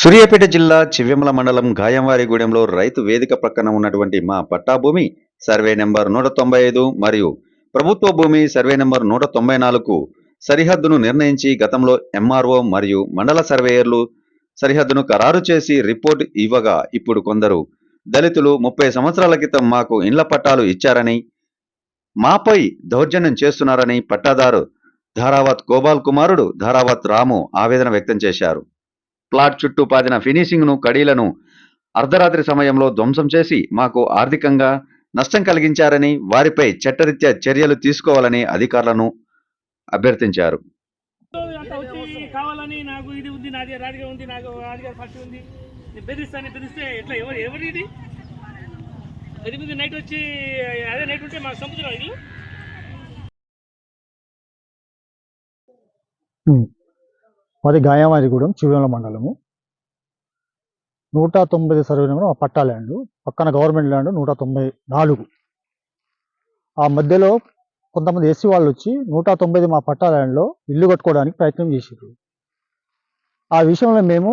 సూర్యాపేట జిల్లా చివ్యమల మండలం గాయంవారిగూడెంలో రైతు వేదిక ప్రక్కన ఉన్నటువంటి మా పట్టా భూమి సర్వే నెంబర్ నూట తొంభై ఐదు మరియు ప్రభుత్వ భూమి సర్వే నెంబర్ నూట తొంభై నాలుగు సరిహద్దును నిర్ణయించి గతంలో ఎంఆర్ఓ మరియు మండల సర్వేయర్లు సరిహద్దును ఖరారు చేసి రిపోర్ట్ ఇవ్వగా ఇప్పుడు కొందరు దళితులు ముప్పై సంవత్సరాల క్రితం మాకు ఇండ్ల పట్టాలు ఇచ్చారని మాపై దౌర్జన్యం చేస్తున్నారని పట్టాదారు ధారావత్ గోపాల్ కుమారుడు ధారావత్ రాము ఆవేదన వ్యక్తం చేశారు. ప్లాట్ చుట్టూ పాదిన ఫినిషింగ్ను కడీలను అర్ధరాత్రి సమయంలో ధ్వంసం చేసి మాకు ఆర్థికంగా నష్టం కలిగించారని వారిపై చట్టరీత్యా చర్యలు తీసుకోవాలని అధికారులను అభ్యర్థించారు. అంతా వచ్చి కావాలని నాకు ఇది ఉంది నాది రాజుగా ఉంది నాకు రాజుగారి ఫస్ట్ ఉంది. నేను బెదిరిస్తాను బెదిరిస్తే ఎట్లా ఎవరు ఎవరు ఇది? ఎనిమిది నైట్ వచ్చి అదే నైట్ ఉంటే మాకు సముద్రం ఇల్లు? మరి గాయవారిగూడెం చివెల మండలము. నూట తొంభై సర్వే నెంబర్ పట్టా ల్యాండ్ పక్కన గవర్నమెంట్ ల్యాండ్ నూట తొంభై నాలుగు. ఆ మధ్యలో కొంతమంది ఎస్సీ వాళ్ళు వచ్చి నూట తొంభై మా పట్టా ల్యాండ్లో ఇల్లు కట్టుకోవడానికి ప్రయత్నం చేసారు ఆ విషయంలో మేము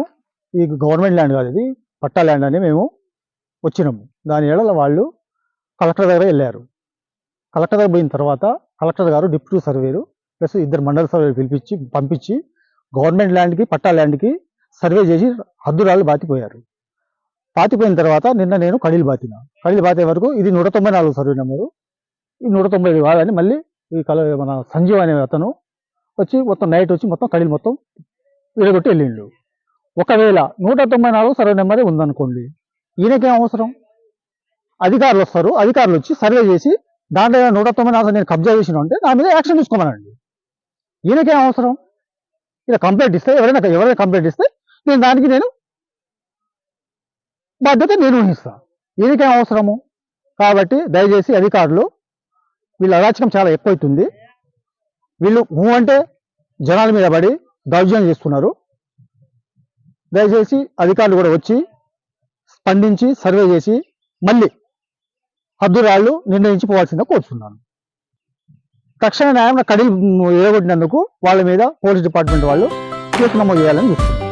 ఈ గవర్నమెంట్ ల్యాండ్ కాదు ఇది పట్టా ల్యాండ్ అని మేము వచ్చినాము. దాని ఏడల వాళ్ళు కలెక్టర్ దగ్గర వెళ్ళారు. కలెక్టర్ దగ్గర పోయిన తర్వాత కలెక్టర్ గారు డిప్యూటీ సర్వేరు ప్లస్ ఇద్దరు మండల సర్వేలు పిలిపించి పంపించి గవర్నమెంట్ ల్యాండ్కి పట్టా ల్యాండ్కి సర్వే చేసి హద్దురాలు బాతిపోయారు పాతిపోయిన తర్వాత నిన్న నేను కడీలు బాతిన కడీలు బాతే వరకు ఇది నూట తొంభై నాలుగు సర్వే నెంబరు. ఈ నూట తొంభై ఐదు కాదని మళ్ళీ ఈ కల మన సంజీవ్ అనే అతను వచ్చి మొత్తం నైట్ వచ్చి మొత్తం కడీలు మొత్తం విడగొట్టి వెళ్ళిండు. ఒకవేళ నూట తొంభై నాలుగు సర్వే నెంబరే ఉందనుకోండి ఈయనకేం అవసరం? అధికారులు వస్తారు అధికారులు వచ్చి సర్వే చేసి దాంట్లో నూట తొంభై నాలుగు నేను కబ్జా చేసిన ఉంటే నా మీద యాక్షన్ తీసుకోమనండి. ఈయనకేం అవసరం? ఇలా కంప్లైంట్ ఇస్తే ఎవరైనా ఎవరైనా కంప్లైంట్ ఇస్తే నేను దానికి నేను బాధ్యత నేను వహిస్తా. అవసరము? కాబట్టి దయచేసి అధికారులు వీళ్ళ అరాచకం చాలా ఎక్కువైతుంది. వీళ్ళు ఊ అంటే జనాల మీద పడి దౌర్జన్యం చేస్తున్నారు. దయచేసి అధికారులు కూడా వచ్చి స్పందించి సర్వే చేసి మళ్ళీ హద్దురాళ్ళు నిర్ణయించి పోవాల్సిందిగా కోరుతున్నాను తక్షణ న్యాయం కడిగి ఏగొట్టినందుకు వాళ్ళ మీద పోలీస్ డిపార్ట్మెంట్ వాళ్ళు కేసు నమోదు చేయాలని చూస్తున్నారు.